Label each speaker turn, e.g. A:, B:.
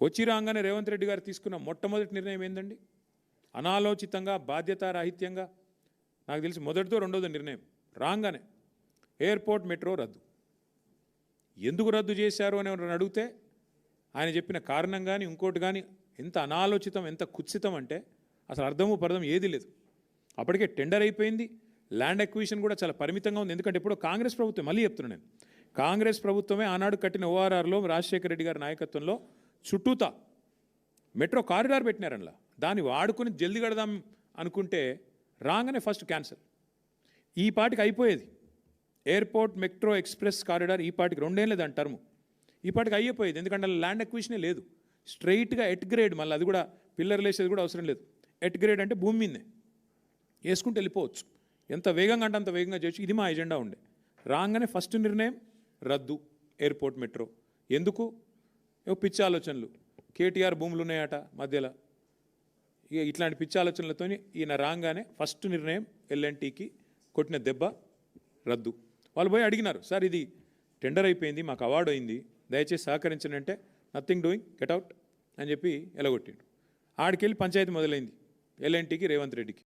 A: వచ్చి రాగానే రేవంత్ రెడ్డి గారు తీసుకున్న మొట్టమొదటి నిర్ణయం ఏందండి? అనాలోచితంగా బాధ్యతారాహిత్యంగా నాకు తెలిసి మొదటితో రెండోది నిర్ణయం రాగానే ఎయిర్పోర్ట్ మెట్రో రద్దు. ఎందుకు రద్దు చేశారు అని ఎవరైనా అడిగితే ఆయన చెప్పిన కారణం కానీ ఇంకోటి కానీ ఎంత అనాలోచితం ఎంత కుత్సితం అంటే అసలు అర్థము పరదం ఏది లేదు. అప్పటికే టెండర్ అయిపోయింది ల్యాండ్ అక్విజిషన్ కూడా చాలా పరిమితంగా ఉంది. ఎందుకంటే ఇప్పుడు కాంగ్రెస్ ప్రభుత్వం మళ్ళీ చెప్తున్నాను నేను కాంగ్రెస్ ప్రభుత్వమే ఆనాడు కట్టిన ఓఆర్ఆర్లో రాజశేఖర రెడ్డి గారి నాయకత్వంలో చుట్టూతా. మెట్రో కారిడార్ పెట్టినారనలా. దాన్ని వాడుకొని జల్ది కడదాం అనుకుంటే రాగానే ఫస్ట్ క్యాన్సల్. ఈ పాటికి అయిపోయేది. ఎయిర్పోర్ట్ మెట్రో ఎక్స్ప్రెస్ కారిడార్ ఈ పాటికి రెండేం లేదు దాని టర్ము. ఈ పాటికి అయిపోయేది. ఎందుకంటే ల్యాండ్ ఎక్విషనే లేదు. స్ట్రైట్గా ఎట్ గ్రేడ్ మళ్ళీ అది కూడా పిల్లర్ లేసేది కూడా అవసరం లేదు. ఎట్ గ్రేడ్ అంటే భూమి మీదే వేసుకుంటూ వెళ్ళిపోవచ్చు. ఎంత వేగంగా అంటే అంత వేగంగా చేయొచ్చు. ఇది మా ఎజెండా ఉండే. రాగానే ఫస్ట్ నిర్ణయం రద్దు ఎయిర్పోర్ట్ మెట్రో. ఎందుకు? ఏవో పిచ్చి ఆలోచనలు. కేటీఆర్ భూములు ఉన్నాయట మధ్యలో. ఇక ఇట్లాంటి పిచ్చి ఆలోచనలతో ఈయన రాగానే ఫస్ట్ నిర్ణయం ఎల్ఎన్టీకి కొట్టిన దెబ్బ రద్దు. వాళ్ళు పోయి అడిగినారు సార్ ఇది టెండర్ అయిపోయింది మాకు అవార్డు అయింది దయచేసి సహకరించనంటే నథింగ్ డూయింగ్ గెట్అవుట్ అని చెప్పి ఎలగొట్టిండు. ఆడికెళ్ళి పంచాయతీ మొదలైంది ఎల్ఎన్టీకి రేవంత్ రెడ్డికి.